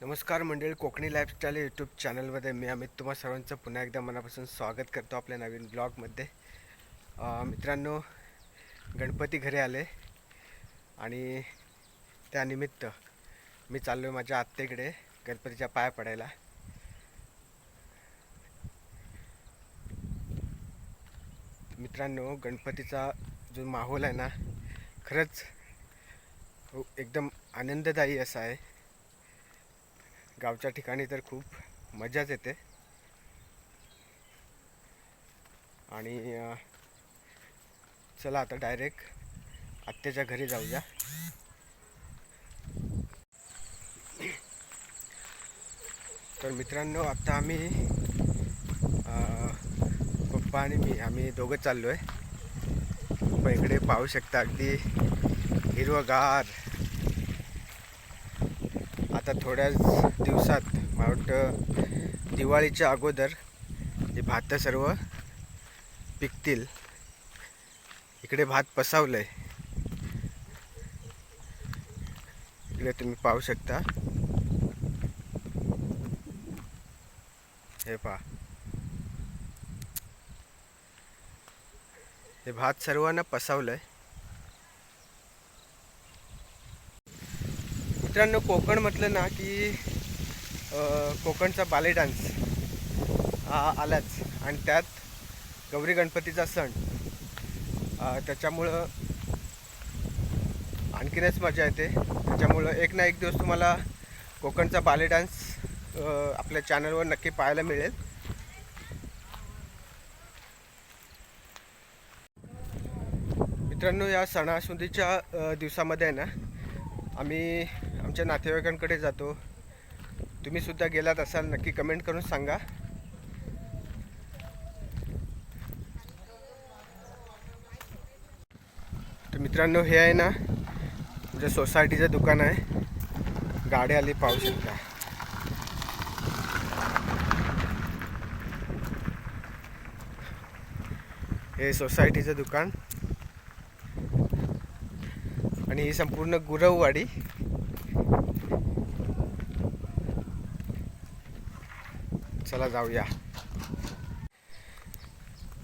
नमस्कार मंडळी Konkani lifestyle YouTube चॅनलमध्ये मी अमित तुम्हा सर्वांचं पुन्हा एकदा मनापासून स्वागत करतो आपल्या नवीन ब्लॉगमध्ये मित्रांनो गणपती घरी आले आणि त्यानिमित्त मी चाललो आहे माझ्या आत्तेकडे गणपतीच्या पाया पडायला. मित्रांनो गणपतीचा जो माहोल आहे ना खरंच हो, एकदम आनंददायी असा आहे. गावच्या ठिकाणी तर खूप मजाच येते. आणि चला आता डायरेक्ट आत्याच्या घरी जाऊया. तर मित्रांनो आत्ता आम्ही पप्पा आणि मी आम्ही दोघं चाललो आहे पप्पा इकडे पाहू शकता अगदी हिरवगार. आता थोड्याच दिवसात मला वाटतं दिवाळीच्या अगोदर हे भात सर्व पिकतील. इकडे भात पसावलंय. इकडे तुम्ही पाहू शकता. हे पहा. हे भात सर्वांना पसावलंय. मित्रांनो कोकण म्हटलं ना की कोकणचा बाले डान्स हा आलाच. आणि त्यात गौरी गणपतीचा सण. त्याच्यामुळं आणखीनच मजा येते. त्याच्यामुळं एक ना एक दिवस तुम्हाला कोकणचा बाले डान्स आपल्या चॅनलवर नक्की पाहायला मिळेल. मित्रांनो या सणासुदीच्या दिवसामध्ये आहे ना आम्ही आमच्या नातेवाईकांकडे जातो. तुम्ही सुद्धा गेलात असाल नक्की कमेंट करून सांगा. तर मित्रांनो हे आहे ना म्हणजे सोसायटीचं दुकान आहे. गाडी आली पाहू शकता. हे सोसायटीचं दुकान. आणि ही संपूर्ण गुरववाडी. चला जाऊया.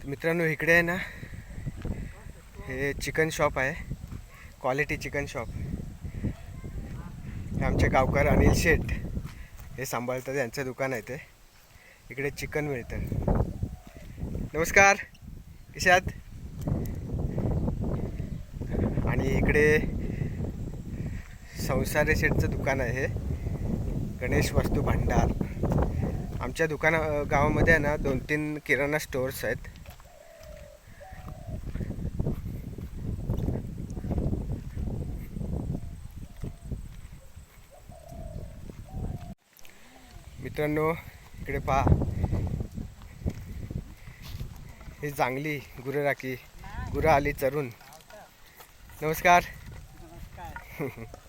मित्रांनो इकडे आहे ना हे चिकन शॉप आहे. Quality chicken shop. हे आमचे गावकर अनिल शेठ हे सांभाळतात यांचं दुकान आहे ते. इकडे चिकन मिळतं. नमस्कार. कसे आहात? आणि इकडे संसारे शेठचं दुकान आहे गणेश वस्तू भांडार. आमच्या दुकाना गावामध्ये आहे ना दोन तीन किराणा स्टोअर्स आहेत. मित्रांनो इकडे पहा. ही चांगली गुरं राखी गुरं आली चरून नमस्कार.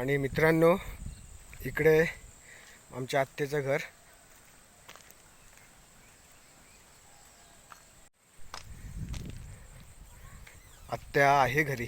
आणि मित्रांनो इकडे आमच्या आत्तेचं घर. आत्या आहे घरी.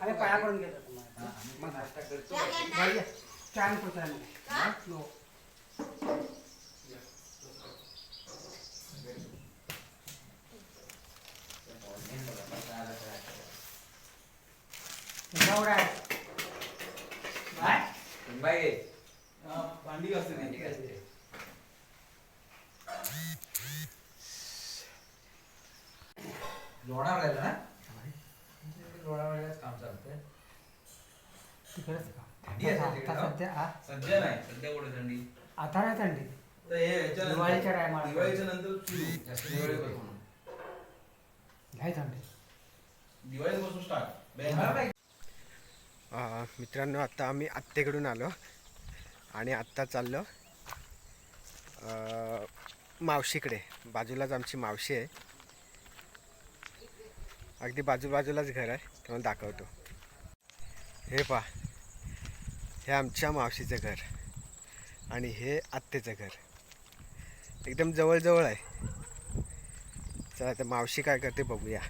अरे पाया पडून गेलो तुम्हाला. छान छान एवढा आहे. काय? भांडी असते लोणावळ्याला ना? लोणावळ्यालाच काम चालतंय. तिकडेच का? थंडी असेल तिकडे आता? सध्या हा? सध्या नाही सध्या कुठे थंडी? आता नाही थंडी. तर हे ह्याच्यानंतर- दिवाळीच्या टायमाला. दिवाळीच्या नंतर सुरू. जास्त दिवाळीपासून नाही. थंडी. दिवाळीपासून स्टार्ट अ, मित्रांनो आता आम्ही आत्तेकडून आलो आणि आत्ता चाललो अ, मावशीकडे. बाजूलाच आमची मावशी आहे. अगदी बाजूबाजूलाच घर आहे तुम्हाला दाखवतो. हे पहा हे आमच्या मावशीचं घर आणि हे आत्तेचं घर. एकदम जवळजवळ आहे. चला आता मावशी काय करते बघूया.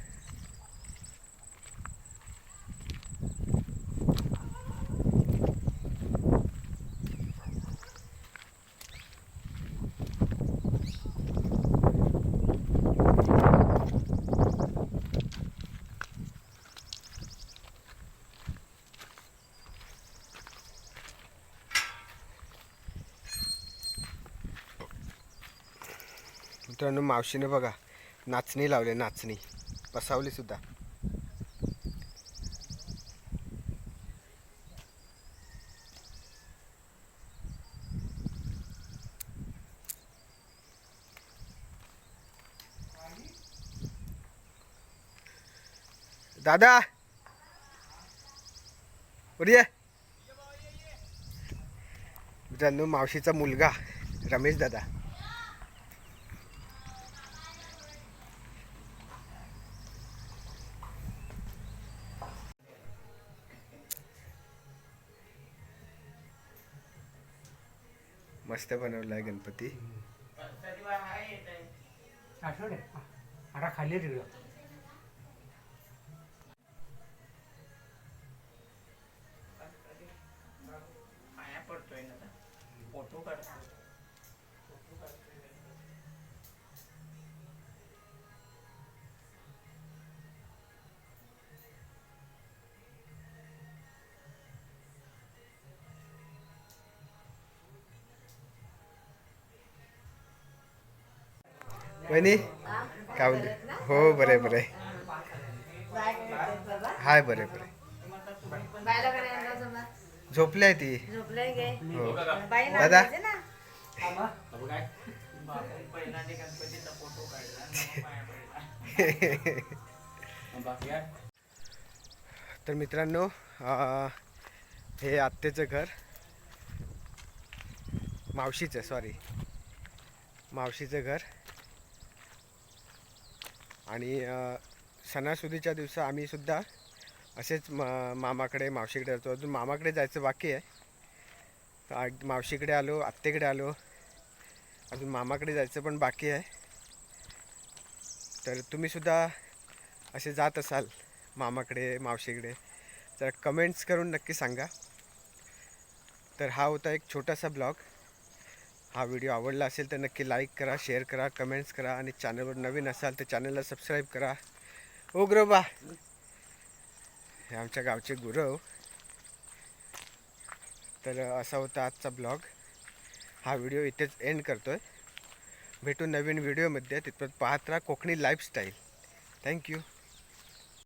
मित्रांनो मावशीने बघा नाचणी लावले नाचणी. बसावली सुद्धा. दादा! बरी मित्रांनो मावशीचा मुलगा रमेश दादा. मस्त बनवलाय गणपती आठवडे. आता खाली पडतोय ना फोटो काढतो वहिनी? काय म्हणते हो बरे बरे हाय बरे बरे झोपली आहे ती. हो. दादा. तर मित्रांनो हे आत्तेचं घर. मावशीचं सॉरी मावशीचं घर. आणि सणासुदीच्या दिवसा आम्ही सुद्धा असेच म मामाकडे मावशीकडे जातो अजून मामाकडे जायचं बाकी आहे. तर मावशीकडे आलो आत्तेकडे आलो. अजून मामाकडे जायचं पण बाकी आहे. तर तुम्ही सुद्धा असे जात असाल मामाकडे मावशीकडे. तर कमेंट्स करून नक्की सांगा. तर हा होता एक छोटासा ब्लॉग. हा व्हिडिओ आवडला असेल तर नक्की लाईक करा शेअर करा कमेंट्स करा आणि चॅनलवर नवीन असाल तर चॅनलला सबस्क्राईब करा. ओ ग्रोबा हे आमच्या गावचे गुरव. तर असा होता आजचा ब्लॉग. हा व्हिडिओ इथेच एंड करतोय. भेटू नवीन व्हिडिओमध्ये. तिथपर्यंत पाहत राहा कोकणी लाईफस्टाईल थँक्यू